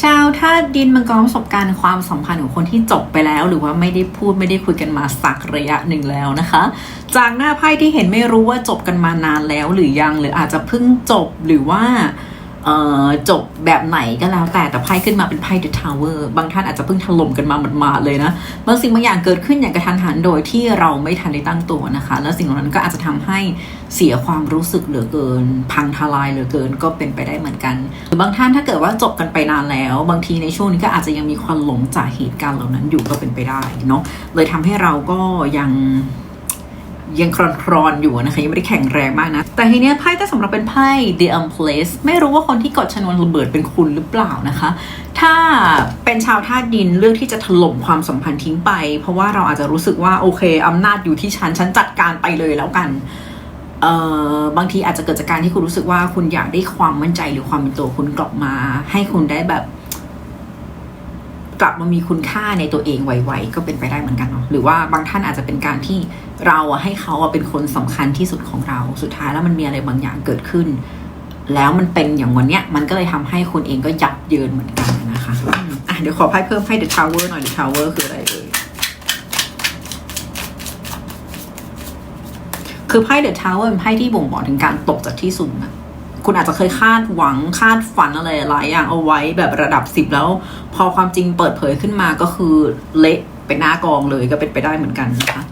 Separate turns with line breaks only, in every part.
ชาวธาตุดินมังกรประสบการณ์ความสัมพันธ์ของคนที่จบไปแล้ว หรือว่าไม่ได้พูดไม่ได้คุยกันมาสักระยะหนึ่งแล้วนะคะ จากหน้าไพ่ที่เห็นไม่รู้ว่าจบกันมานานแล้วหรือยังหรืออาจจะเพิ่งจบหรือว่า จบแบบไหนก็แล้วแต่แต่ไพ่ขึ้นมาเป็นไพ่ The Tower บางท่านอาจจะเพิ่งถล่มกันมาหมาดๆเลยนะบางสิ่งบางอย่างเกิดขึ้นอย่างกระทันหันโดยที่เราไม่ทันได้ตั้งตัวนะคะ แล้วสิ่งเหล่านั้นก็อาจจะทำให้เสียความรู้สึกเหลือเกิน พังทลายเหลือเกินก็เป็นไปได้เหมือนกันหรือบางท่านถ้าเกิดว่าจบกันไปนานแล้ว บางทีในช่วงนี้ก็อาจจะยังมีความหลงจากเหตุการณ์เหล่านั้นอยู่ก็เป็นไปได้เนาะเลยทำให้เราก็ยัง ยังครอนครอนๆอยู่นะคะ ยังไม่ได้แข็งแรงมากนะ แต่ทีเนี้ยไพ่ถ้าสำหรับเป็นไพ่ The unplace ไม่รู้ว่าคนที่กดชนวนระเบิดเป็นคุณหรือเปล่านะคะ ถ้าเป็นชาวธาตุดินเลือกที่จะถล่มความสัมพันธ์ทิ้งไป เพราะว่าเราอาจจะรู้สึกว่าโอเคอำนาจอยู่ที่ฉันฉันจัดการไปเลยแล้วกันเอ่อบางทีอาจจะเกิดจากการที่คุณรู้สึกว่าคุณอยากได้ความมั่นใจหรือความเป็นตัวคุณกลับมา ให้คุณได้แบบ กลับมามีคุณค่าในตัวเองไวๆก็เป็นไปได้เหมือนกันเนาะหรือว่าบางท่านอาจจะเป็นการที่เราอะให้เขาอะเป็นคนสำคัญที่สุดของเราสุดท้ายแล้วมันมีอะไรบางอย่างเกิดขึ้น แล้วมันเป็นอย่างวันเนี้ยมันก็เลยทำให้คุณเองก็ยับเยินเหมือนกันนะคะอะเดี๋ยวขอไพ่เพิ่มให้ The Tower หน่อย The Tower คืออะไรเอ่ยคือไพ่ The Tower เป็นไพ่ที่บ่งบอกถึงการตกจากที่สูงอะ คุณอาจจะเคยคาดหวังคาดฝันอะไรหลายอย่างเอาไว้แบบระดับสิบแล้ว พอความจริงเปิดเผยขึ้นมาก็คือเละไปหน้ากองเลยก็เป็นไปได้เหมือนกันนะคะ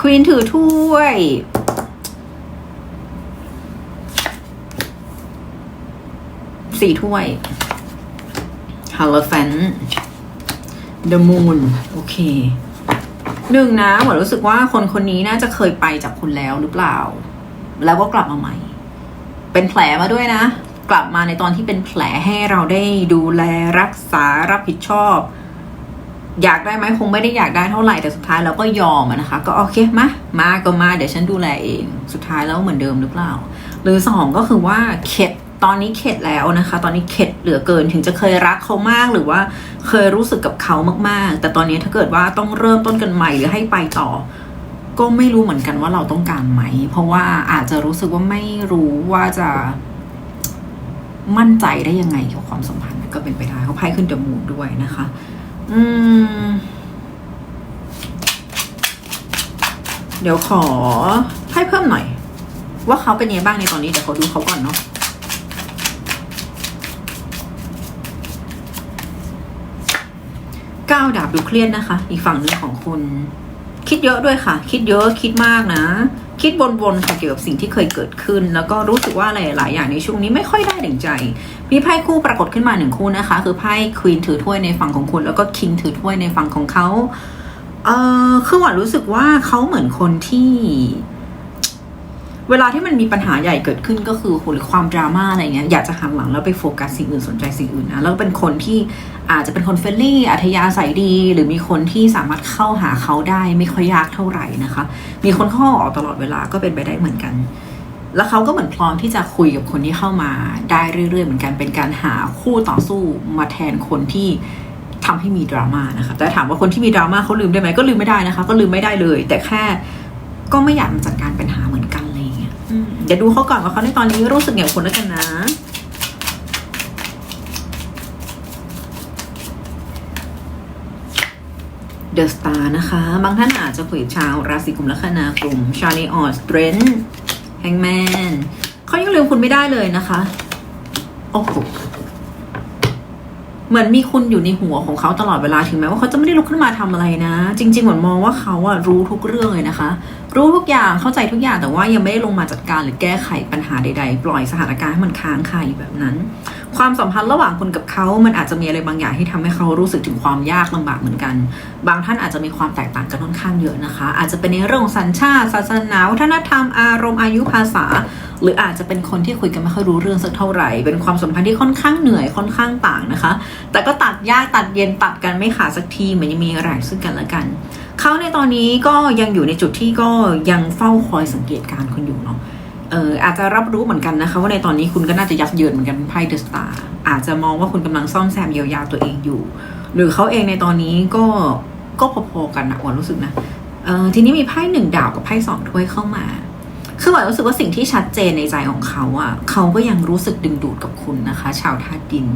ควีนถือถ้วยสี่ถ้วยฮา l ลแฟน The Moon โอเคหนึ่งนะหมือนรู้สึกว่าคนคนนี้น่าจะเคยไปจากคุณแล้วหรือเปล่า แล้วก็กลับมาใหม่ เป็นแผลมาด้วยนะ กลับมาในตอนที่เป็นแผลให้เราได้ดูแลรักษารับผิดชอบ อยากได้ไหมคงไม่ได้อยากได้เท่าไหร่แต่สุดท้ายเราก็ยอมนะคะ ก็โอเคมามาก็มาเดี๋ยวฉันดูแลเอง สุดท้ายแล้วเหมือนเดิมหรือเปล่า หรือสองก็คือว่าเข็ดตอนนี้เข็ดแล้วนะคะ ตอนนี้เข็ดเหลือเกินถึงจะเคยรักเขามากหรือว่าเคยรู้สึกกับเขามากๆ แต่ตอนนี้ถ้าเกิดว่าต้องเริ่มต้นกันใหม่หรือให้ไปต่อ ก็ไม่รู้เหมือนกันว่าเราต้องการไหม เพราะว่าอาจจะรู้สึกว่าไม่รู้ว่าจะมั่นใจได้ยังไงเกี่ยวกับความสัมพันธ์ก็เป็นไปได้เขาไพ่ขึ้นเดอะมูนด้วยนะคะ อืม เดี๋ยวขอไพ่เพิ่มหน่อย ว่าเขาเป็นยังไงบ้างในตอนนี้เดี๋ยวขอดูเขาก่อนเนาะก้าวดาบดูเครียดนะคะ อีกฝั่งหนึ่งของคุณ คิดเยอะด้วยค่ะ คิดเยอะคิดมากนะ คิดวนๆค่ะเกี่ยวกับสิ่งที่เคยเกิดขึ้น แล้วก็รู้สึกว่าอะไรหลายอย่างในช่วงนี้ไม่ค่อยได้ดั่งใจมีไพ่คู่ปรากฏขึ้นมาหนึ่งคู่นะคะ คือไพ่ควีนถือถ้วยในฝั่งของคุณ แล้วก็คิงถือถ้วยในฝั่งของเขาเอ่อคือหวานรู้สึกว่าเขาเหมือนคนที่ เวลาที่มันมีปัญหาใหญ่เกิดขึ้นก็คือหรือความดราม่าอะไรเงี้ยอยากจะหันหลังแล้วไปโฟกัสสิ่งอื่นสนใจสิ่งอื่นนะแล้วเป็นคนที่อาจจะเป็นคนเฟรนลี่อัธยาศัยดี หรือมีคนที่สามารถเข้าหาเขาได้ไม่ค่อยยากเท่าไหร่นะคะ มีคนเข้าออกตลอดเวลาก็เป็นไปได้เหมือนกัน แล้วเขาก็เหมือนพร้อมที่จะคุยกับคนที่เข้ามาได้เรื่อยๆ เหมือนกันเป็นการหาคู่ต่อสู้มาแทนคนที่ทำให้มีดราม่านะคะแต่ถามว่าคนที่มีดราม่าเขาลืมได้ไหมก็ลืมไม่ได้นะคะ ก็ลืมไม่ได้เลย แต่แค่ก็ไม่อยากมาจัดการปัญหา เดี๋ยวดูเขาก่อนว่าเขาในตอนนี้รู้สึกอย่างคนแล้วกันนะ เดอะสตาร์นะคะ บางท่านอาจจะคุยชาวราศีกุมลัคนากลุ่มชาลีออสเตรนแฮงแมนเขายังลืมคุณไม่ได้เลยนะคะโอ้โหเหมือนมีคุณอยู่ในหัวของเขาตลอดเวลาถึงแม้ว่าเขาจะไม่ได้ลุกขึ้นมาทำอะไรนะ จริง ๆ เหมือนมองว่าเขาอะรู้ทุกเรื่องเลยนะคะ รู้ทุกอย่างเข้าใจทุกอย่างแต่ว่ายังไม่ได้ลงมาจัดการหรือแก้ไขปัญหาใด ๆ ปล่อยสถานการณ์ให้มันค้างคาอยู่แบบนั้น ความสัมพันธ์ระหว่างคุณกับเขา มันอาจจะมีอะไรบางอย่างที่ทำให้เขารู้สึกถึงความยากลำบากเหมือนกัน บางท่านอาจจะมีความแตกต่างกันค่อนข้างเยอะนะคะ อาจจะเป็นในเรื่องของสัญชาติ ศาสนาวัฒนธรรม อารมณ์อายุภาษา หรืออาจจะเป็นคนที่คุยกันไม่ค่อยรู้เรื่องสักเท่าไหร่ เป็นความสัมพันธ์ที่ค่อนข้างเหนื่อยค่อนข้างต่างนะคะ แต่ก็ตัดยากตัดเย็นตัดกันไม่ขาดสักทีเหมือนยังมีอะไรซึ่งกันและกัน เขาในตอนนี้ก็ยังอยู่ในจุดที่ก็ยังเฝ้าคอยสังเกตการณ์คุณอยู่เนาะเอออาจจะรับรู้เหมือนกันนะคะ ว่าในตอนนี้คุณก็น่าจะยับเยินเหมือนกันไพ่เดอะสตาร์อาจจะมองว่าคุณกำลังซ่อมแซมเยียวยาตัวเองอยู่ หรือเขาเองในตอนนี้ก็ก็พอๆกันนะวานรู้สึกนะเออทีนี้มีไพ่หนึ่งดาวกับไพ่สองถ้วยเข้ามาคือหวานรู้สึกว่าสิ่งที่ชัดเจนในใจของเขาอะเขาก็ยังรู้สึกดึงดูดกับคุณนะคะ ชาวธาตุดิน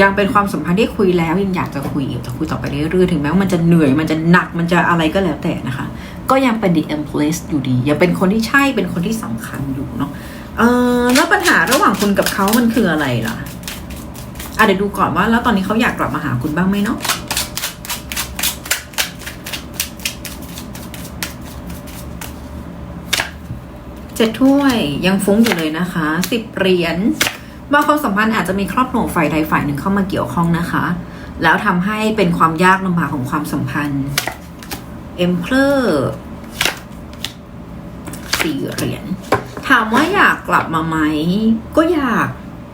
ยังเป็นความสัมพันธ์ที่คุยแล้วยังอยากจะคุยอยากจะคุยต่อไปเรื่อยๆถึงแม้ว่ามันจะเหนื่อยมันจะหนักมันจะอะไรก็แล้วแต่นะคะ ก็ยังเป็น the empress อยู่ดี ยังเป็นคนที่ใช่เป็นคนที่สำคัญอยู่เนาะเออแล้วปัญหาระหว่างคุณกับเขามันคืออะไรล่ะอะเดี๋ยวดูก่อนว่าแล้วตอนนี้เขาอยากกลับมาหาคุณบ้างไหมเนาะเจ็ดถ้วยยังฟุ้งอยู่เลยนะคะสิบเหรียญ ว่าความสัมพันธ์อาจจะมีครอบครัวฝ่ายใดฝ่ายหนึ่งเข้ามาเกี่ยวข้องนะคะ แล้วทำให้เป็นความยากลำบากของความสัมพันธ์เอ็มเพลอร์สี่เหรียญถามว่าอยากกลับมาไหม ก็อยาก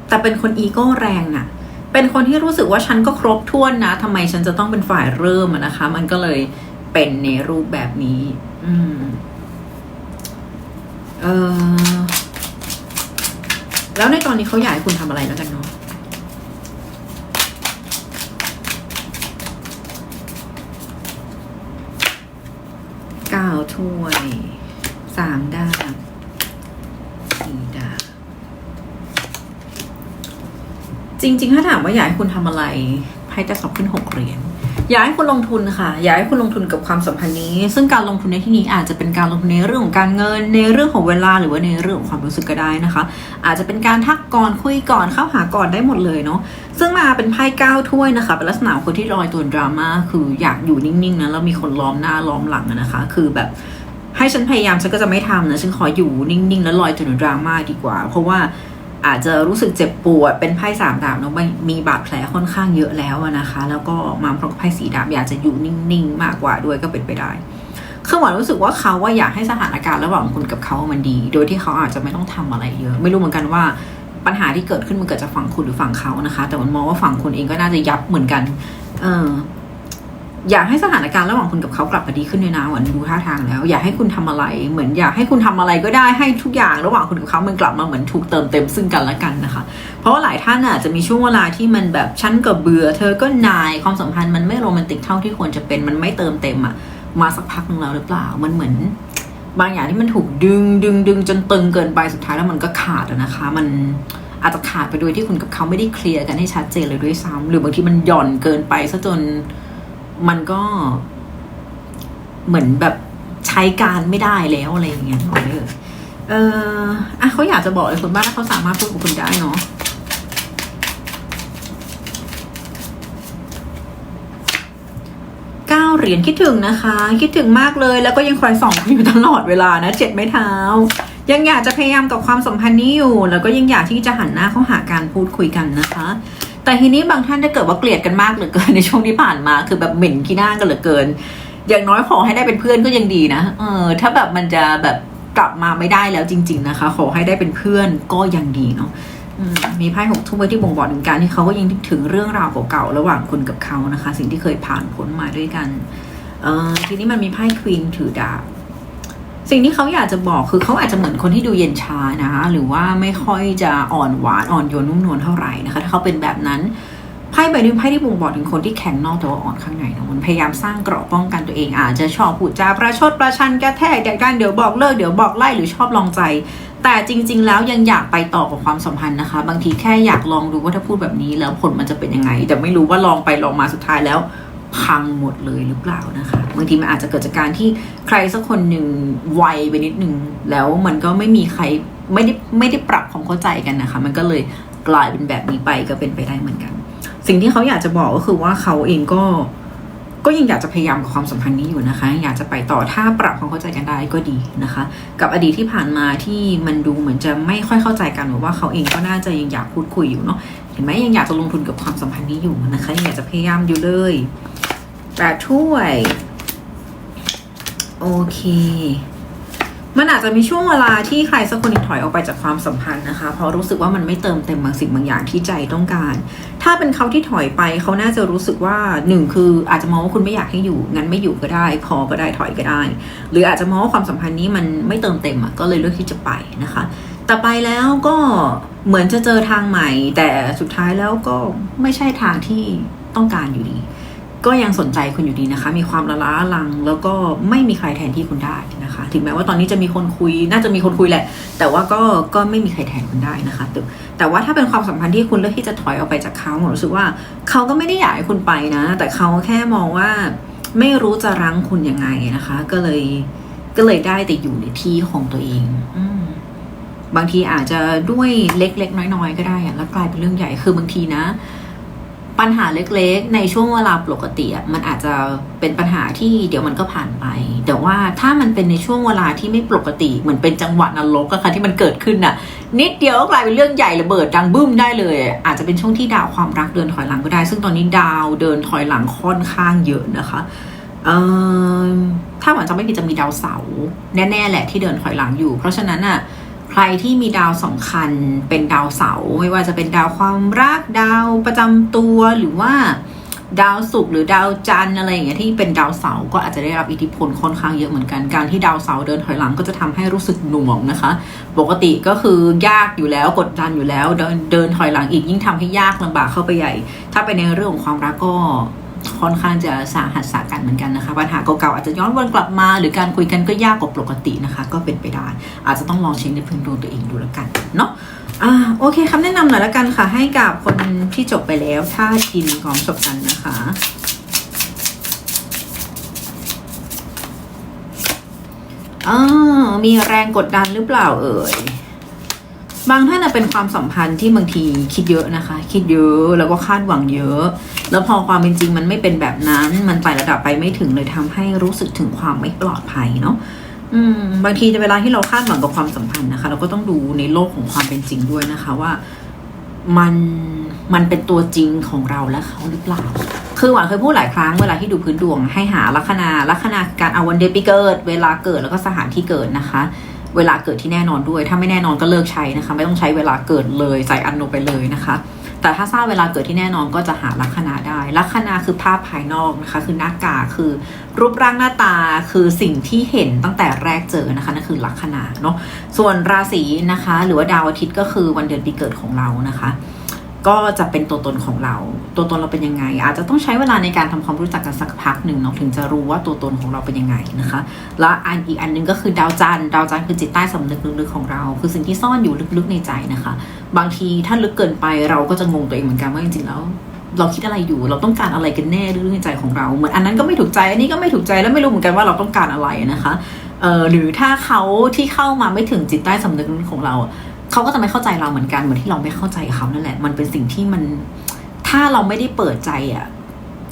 แต่เป็นคนอีโก้แรงน่ะ เป็นคนที่รู้สึกว่าฉันก็ครบถ้วนนะทำไมฉันจะต้องเป็นฝ่ายเริ่มนะคะ มันก็เลยเป็นในรูปแบบนี้ อืม เออ แล้วในตอนนี้เขาอยากให้คุณทำอะไรแล้วกันเนาะเก้าถ้วยสามดาบสี่ดาบจริง ๆ ถ้าถามว่าอยากให้คุณทำอะไรไพ่จะสอบขึ้นหกเหรียญ อยากให้คุณลงทุนค่ะ อยากให้คุณลงทุนกับความสัมพันธ์นี้ ซึ่งการลงทุนในที่นี้อาจจะเป็นการลงทุนในเรื่องของการเงิน ในเรื่องของเวลาหรือว่าในเรื่องของความรู้สึกก็ได้นะคะ อาจจะเป็นการทักก่อนคุยก่อนเข้าหาก่อนได้หมดเลยเนาะ ซึ่งมาเป็นไพ่เก้าถ้วยนะคะ เป็นลักษณะคนที่ลอยตัวดราม่า คืออยากอยู่นิ่งๆนะแล้วมีคนล้อมหน้าล้อมหลังนะคะ คือแบบให้ฉันพยายามฉันก็จะไม่ทำนะ ฉันขออยู่นิ่งๆ แล้วลอยตัวดราม่าดีกว่า เพราะว่า อาจจะรู้สึกเจ็บปวดเป็นไพ่สามดาบเนาะไม่มีบาดแผลค่อนข้างเยอะแล้วนะคะ แล้วก็มาพร้อมไพ่สีดาบอยากจะอยู่นิ่งๆ มากกว่าด้วยก็เป็นไปได้คือหวานรู้สึกว่าเขาว่าอยากให้สถานการณ์ระหว่างคุณกับเขามันดี โดยที่เขาอาจจะไม่ต้องทำอะไรเยอะ ไม่รู้เหมือนกันว่าปัญหาที่เกิดขึ้นมันเกิดจากฝั่งคุณหรือฝั่งเขานะคะ แต่มันมองว่าฝั่งคุณเองก็น่าจะยับเหมือนกัน เออ อยากให้สถานการณ์ระหว่างคุณกับเขากลับมาดีขึ้นด้วยนะหวันดูท่าทางแล้ว อยากให้คุณทำอะไร เหมือนอยากให้คุณทำอะไรก็ได้ให้ทุกอย่างระหว่างคุณกับเขามันกลับมาเหมือนถูกเติมเต็มซึ่งกันและกันนะคะ เพราะว่าหลายท่านอาจจะมีช่วงเวลาที่มันแบบฉันก็เบื่อเธอก็นายความสัมพันธ์มันไม่โรแมนติกเท่าที่ควรจะเป็นมันไม่เติมเต็มอะมาสักพักนึงแล้วหรือเปล่ามันเหมือน บางอย่างที่มันถูกดึงดึงดึงจนตึงเกินไปสุดท้ายแล้วมันก็ขาดนะคะ มันอาจจะขาดไปโดยที่คุณกับเขาไม่ได้เคลียร์กันให้ชัดเจนเลยด้วยซ้ำหรือบางทีมันหย่อนเกินไปซะจน มันก็เหมือนแบบใช้การไม่ได้แล้วอะไรอย่างเงี้ยหน่อยเออเอออะเขาอยากจะบอกอะไรคุณบ้างถ้าเขาสามารถพูดกับคุณได้เนาะเก้าเหรียญคิดถึงนะคะ คิดถึงมากเลยแล้วก็ยังคอยส่องอยู่ตลอดเวลานะเจ็ดไม้เท้า ยังอยากจะพยายามกับความสัมพันธ์นี้อยู่ แล้วก็ยังอยากที่จะหันหน้าเข้าหาการพูดคุยกันนะคะ แต่ทีนี้บางท่านถ้าเกิดว่าเกลียดกันมากเหลือเกินในช่วงที่ผ่านมา คือแบบเหม็นขี้หน้ากันเหลือเกิน อย่างน้อยขอให้ได้เป็นเพื่อนก็ยังดีนะเออถ้าแบบมันจะแบบกลับมาไม่ได้แล้วจริง ๆนะคะ ขอให้ได้เป็นเพื่อนก็ยังดีเนาะมีไพ่หกทุ่มไว้ที่บ่งบอกถึงการที่เขาก็ยังนึกถึงเรื่องราวเก่าๆระหว่างคุณกับเขานะคะ สิ่งที่เคยผ่านพ้นมาด้วยกันเออทีนี้มันมีไพ่ควีนถือดาบ สิ่งที่เขาอยากจะบอกคือเขาอาจจะเหมือนคนที่ดูเย็นชานะคะหรือว่าไม่ค่อยจะอ่อนหวานอ่อนโยนนุ่มนวลเท่าไหร่นะคะถ้าเขาเป็นแบบนั้นไพ่ใบนี้ไพ่ที่บ่งบอกถึงคนที่แข็งนอกแต่ว่าอ่อนข้างในนะมันพยายามสร้างเกราะป้องกันตัวเอง อาจจะชอบพูดจาประชดประชันกระแทกแต่การเดี๋ยวบอกเลิกเดี๋ยวบอกไล่หรือชอบลองใจ แต่จริง ๆ แล้วยังอยากไปต่อกับความสัมพันธ์นะคะ บางทีแค่อยากลองดูว่าถ้าพูดแบบนี้แล้วผลมันจะเป็นยังไง แต่ไม่รู้ว่าลองไปลองมาสุดท้ายแล้ว พังหมดเลยหรือเปล่านะคะบางทีมันอาจจะเกิดจากการที่ใครสักคนหนึ่งไวไปนิดนึงแล้วมันก็ไม่มีใครไม่ได้ไม่ได้ปรับความเข้าใจกันนะคะ มันก็เลยกลายเป็นแบบนี้ไปก็เป็นไปได้เหมือนกัน สิ่งที่เขาอยากจะบอกก็คือว่าเขาเองก็ ก็ยังอยากจะพยายามกับความสัมพันธ์นี้อยู่นะคะ อยากจะไปต่อถ้าปรับความเข้าใจกันได้ก็ดีนะคะ กับอดีตที่ผ่านมาที่มันดูเหมือนจะไม่ค่อยเข้าใจกันหรือว่าเขาเองก็น่าจะยังอยากพูดคุยอยู่เนาะเห็นไหมยังอยากจะลงทุนกับความสัมพันธ์นี้อยู่นะคะยังอยากจะพยายามอยู่เลยแปดถ้วยโอเค มันอาจจะมีช่วงเวลาที่ใครสักคนถอยออกไปจากความสัมพันธ์นะคะ เพราะรู้สึกว่ามันไม่เติมเต็มบางสิ่งบางอย่างที่ใจต้องการ ถ้าเป็นเขาที่ถอยไปเขาน่าจะรู้สึกว่าหนึ่งคืออาจจะมองว่าคุณไม่อยากให้อยู่งั้นไม่อยู่ก็ได้ พอก็ได้ถอยก็ได้ หรืออาจจะมองว่าความสัมพันธ์นี้มันไม่เติมเต็มอะก็เลยเลือกที่จะไปนะคะ แต่ไปแล้วก็เหมือนจะเจอทางใหม่ แต่สุดท้ายแล้วก็ไม่ใช่ทางที่ต้องการอยู่ดี ก็ยังสนใจคุณอยู่ดีนะคะ มีความละล้าลัง แล้วก็ไม่มีใครแทนที่คุณได้นะคะ ถึงแม้ว่าตอนนี้จะมีคนคุย น่าจะมีคนคุยแหละ แต่ว่าก็ก็ไม่มีใครแทนคุณได้นะคะแต่แต่ว่าถ้าเป็นความสัมพันธ์ที่คุณเลือกที่จะถอยออกไปจากเขาผมรู้สึกว่าเขาก็ไม่ได้อยากให้คุณไปนะ แต่เขาแค่มองว่าไม่รู้จะรั้งคุณยังไงนะคะ ก็เลยก็เลยได้แต่อยู่ในที่ของตัวเองอบางทีอาจจะด้วยเล็กๆน้อยๆก็ได้แล้วกลายเป็นเรื่องใหญ่คือบางทีนะ ปัญหาเล็กๆ ในช่วงเวลาปกติอะมันอาจจะเป็นปัญหาที่เดี๋ยวมันก็ผ่านไป แต่ว่าถ้ามันเป็นในช่วงเวลาที่ไม่ปกติเหมือนเป็นจังหวะนรกอะค่ะที่มันเกิดขึ้นอะนิดเดียวก็กลายเป็นเรื่องใหญ่ระเบิดดังบึ้มได้เลย อาจจะเป็นช่วงที่ดาวความรักเดินถอยหลังก็ได้ ซึ่งตอนนี้ดาวเดินถอยหลังค่อนข้างเยอะนะคะเออถ้าหวังจะไม่ผิดจะมีดาวเสาร์แน่ๆแหละที่เดินถอยหลังอยู่ เพราะฉะนั้นอะ ใครที่มีดาวสำคัญเป็นดาวเสาร์ไม่ว่าจะเป็นดาวความรักดาวประจำตัวหรือว่าดาวศุกร์หรือดาวจันทร์อะไรอย่างเงี้ยที่เป็นดาวเสาร์ก็อาจจะได้รับอิทธิพลค่อนข้างเยอะเหมือนกันการที่ดาวเสาร์เดินถอยหลังก็จะทำให้รู้สึกหน่วงนะคะ ปกติก็คือยากอยู่แล้วกดดันอยู่แล้วเดินเดินถอยหลังอีกยิ่งทำให้ยากลำบากเข้าไปใหญ่ ถ้าเป็นในเรื่องของความรักก็ ค่อนข้างจะสาหัสสากันเหมือนกันนะคะปัญหาเก่าๆอาจจะย้อนวนกลับมา หรือการคุยกันก็ยากกว่าปกตินะคะ ก็เป็นไปได้ อาจจะต้องลองเช็คในพื้นดวงตัวเองดูแล้วกันเนาะอ่าโอเคคำแนะนำหน่อยแล้วกันค่ะ ให้กับคนที่จบไปแล้ว ถ้าทีมของจบกันนะคะอ่ามีแรงกดดันหรือเปล่าเอ่ย บางท่านเป็นความสัมพันธ์ที่บางทีคิดเยอะนะคะ คิดเยอะแล้วก็คาดหวังเยอะ แล้วพอความเป็นจริงมันไม่เป็นแบบนั้น มันไต่ระดับไปไม่ถึงเลยทำให้รู้สึกถึงความไม่ปลอดภัยเนาะอืมบางทีเวลาที่เราคาดหวังกับความสัมพันธ์นะคะ เราก็ต้องดูในโลกของความเป็นจริงด้วยนะคะว่ามันมันเป็นตัวจริงของเราและเขาหรือเปล่า คือหวานเคยพูดหลายครั้งเวลาที่ดูพื้นดวงให้หาลัคนาลัคนาการเอาวันเดือนปีเกิด เวลาเกิดแล้วก็สถานที่เกิดนะคะ เวลาเกิดที่แน่นอนด้วย ถ้าไม่แน่นอนก็เลิกใช้นะคะ ไม่ต้องใช้เวลาเกิดเลยใส่อันโนไปเลยนะคะ แต่ถ้าทราบเวลาเกิดที่แน่นอนก็จะหาลัคนาได้ลัคนาคือภาพภายนอกนะคะ คือหน้ากากคือรูปร่างหน้าตาคือสิ่งที่เห็นตั้งแต่แรกเจอนะคะนั่นคือลัคนาเนาะส่วนราศีนะคะ หรือว่าดาวอาทิตย์ก็คือวันเดือนปีเกิดของเรานะคะ ก็จะเป็นตัวตนของเรา ตัวตนเราเป็นยังไง อาจจะต้องใช้เวลาในการทำความรู้จักกันสักพักหนึ่งเนาะถึงจะรู้ว่าตัวตนของเราเป็นยังไงนะคะ แล้วอันอีกอันหนึงก็คือดาวจันดาวจันคือจิตใต้สำนึกลึกๆของเรา คือสิ่งที่ซ่อนอยู่ลึกๆในใจนะคะ บางทีถ้าลึกเกินไปเราก็จะงงตัวเองเหมือนกันว่าจริงๆแล้วเราคิดอะไรอยู่ เราต้องการอะไรกันแน่ลึกๆในใจของเรา เหมือนอันนั้นก็ไม่ถูกใจ อันนี้ก็ไม่ถูกใจ แล้วไม่รู้เหมือนกันว่าเราต้องการอะไรนะคะ เอ่อ หรือถ้าเขาที่เข้ามาไม่ถึงจิตใต้สำนึกของเรา เขาก็จะไม่เข้าใจเราเหมือนกันเหมือนที่เราไม่เข้าใจเขานั่นแหละ มันเป็นสิ่งที่มัน ถ้าเราไม่ได้เปิดใจอะ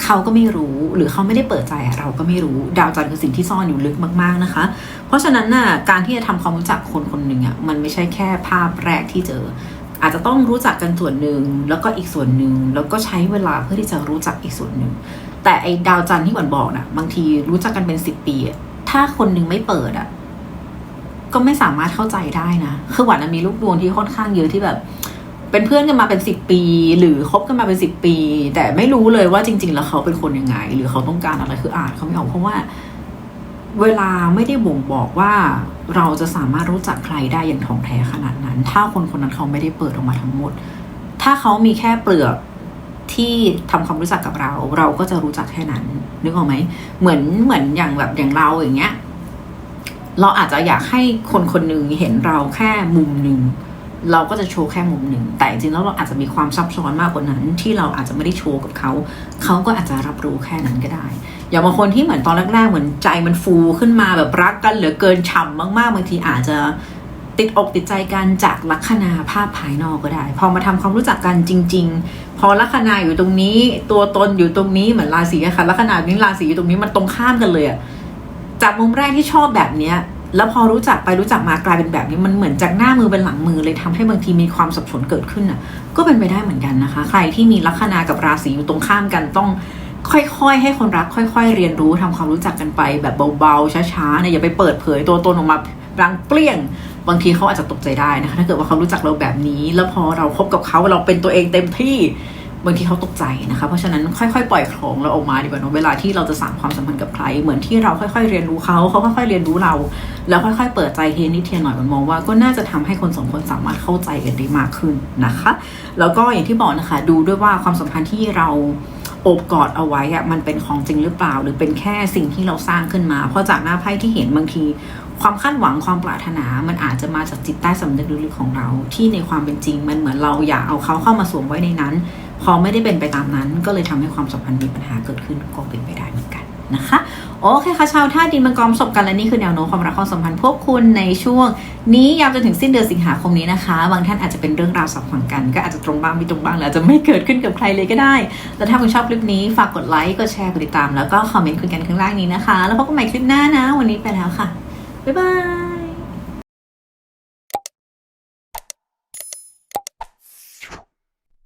เขาก็ไม่รู้หรือเขาไม่ได้เปิดใจอะเราก็ไม่รู้ดาวจันทร์คือสิ่งที่ซ่อนอยู่ลึกมาก ๆนะคะ เพราะฉะนั้นน่ะการที่จะทำความรู้จักคนคนหนึ่งอะมันไม่ใช่แค่ภาพแรกที่เจอ อาจจะต้องรู้จักกันส่วนหนึ่งแล้วก็อีกส่วนหนึ่งแล้วก็ใช้เวลาเพื่อที่จะรู้จักอีกส่วนหนึ่งแต่ไอ้ดาวจันทร์ที่หวันบอกน่ะบางทีรู้จักกันเป็นสิบปีอะถ้าคนหนึ่งไม่เปิดอะ ก็ไม่สามารถเข้าใจได้นะ คือหวานมีลูกดวงที่ค่อนข้างเยอะที่แบบ เป็นเพื่อนกันมาเป็นสิบปี หรือคบกันมาเป็นสิบปี แต่ไม่รู้เลยว่าจริง ๆ แล้วเขาเป็นคนยังไง หรือเขาต้องการอะไรคืออ่านเขาไม่ออกเพราะว่า เวลาไม่ได้บ่งบอกว่าเราจะสามารถรู้จักใครได้อย่างถ่องแท้ขนาดนั้น ถ้าคนคนนั้นเขาไม่ได้เปิดออกมาทั้งหมด ถ้าเขามีแค่เปลือกที่ทำความรู้จักกับเรา เราก็จะรู้จักแค่นั้นนึกออกไหมเหมือนเหมือนอย่างแบบอย่างเราอย่างเงี้ย เราอาจจะอยากให้คนคนหนึ่งเห็นเราแค่มุมหนึ่งเราก็จะโชว์แค่มุมหนึ่ง แต่จริงๆแล้วเราอาจจะมีความซับซ้อนมากกว่านั้น ที่เราอาจจะไม่ได้โชว์กับเขา เขาก็อาจจะรับรู้แค่นั้นก็ได้ อย่างบางคนที่เหมือนตอนแรกๆ เหมือนใจมันฟูขึ้นมาแบบรักกันเหลือเกินฉ่ำมากๆบางทีอาจจะติดอกติดใจกันจากลัคนาภาพภายนอกก็ได้ พอมาทำความรู้จักกันจริง ๆ พอลัคนาอยู่ตรงนี้ ตัวตนอยู่ตรงนี้เหมือนราศีค่ะลัคนาอยู่นี้ราศีอยู่ตรงนี้มันตรงข้ามกันเลยอะ จากมุมแรกที่ชอบแบบเนี้ยแล้วพอรู้จักไปรู้จักมากลายเป็นแบบนี้มันเหมือนจากหน้ามือเป็นหลังมือเลยทำให้บางทีมีความสับสนเกิดขึ้นอะ ก็เป็นไปได้เหมือนกันนะคะ ใครที่มีลัคนากับราศีอยู่ตรงข้ามกันต้องค่อยๆ ให้คนรักค่อย ๆ เรียนรู้ทำความรู้จักกันไป แบบเบาๆช้าๆเนี่ยอย่าไปเปิดเผยตัวตนออกมารังเปรี้ยง บางทีเขาอาจจะตกใจได้นะคะถ้าเกิดว่าเขารู้จักเราแบบนี้ แล้วพอเราคบกับเขาเราเป็นตัวเองเต็มที่ บางทีเขาตกใจนะคะ เพราะฉะนั้นค่อยๆปล่อยของเราออกมาดีกว่าเนอะเวลาที่เราจะสานความสัมพันธ์กับใคร เหมือนที่เราค่อยๆเรียนรู้เขาเขาค่อยๆเรียนรู้เรา แล้วค่อยๆเปิดใจเทนิดเทียนหน่อยมันมองว่าก็น่าจะทำให้คนสองคนสามารถเข้าใจกันได้มากขึ้นนะคะ แล้วก็อย่างที่บอกนะคะ ดูด้วยว่าความสัมพันธ์ที่เราโอบกอดเอาไว้อะมันเป็นของจริงหรือเปล่า หรือเป็นแค่สิ่งที่เราสร้างขึ้นมา เพราะจากหน้าไพ่ที่เห็นบางที ความคาดหวังความปรารถนา มันอาจจะมาจากจิตใต้สำนึกลึกๆของเรา ที่ในความเป็นจริงมันเหมือนเราอยากเอาเขาเข้ามาสวมไว้ในนั้น พอไม่ได้เป็นไปตามนั้น ก็เลยทำให้ความสัมพันธ์มีปัญหาเกิดขึ้นก็เป็นไปได้เหมือนกันนะคะโอเคค่ะชาวท่าดินมังกรสบกันและนี่คือแนวโน้มความรักความสัมพันธ์พวกคุณในช่วง นี้ยาวจนถึงสิ้นเดือนสิงหาคมนี้นะคะ บางท่านอาจจะเป็นเรื่องราวสับฝังกัน ก็อาจจะตรงบ้างไม่ตรงบ้างหรืออาจจะไม่เกิดขึ้นกับใครเลยก็ได้ แล้วถ้าคุณชอบคลิปนี้ฝากกดไลค์กดแชร์กดติดตามแล้วก็คอมเมนต์คุยกันข้างล่างนี้นะคะ แล้วพบกันใหม่คลิปหน้านะ วันนี้ไปแล้วค่ะบ๊ายบาย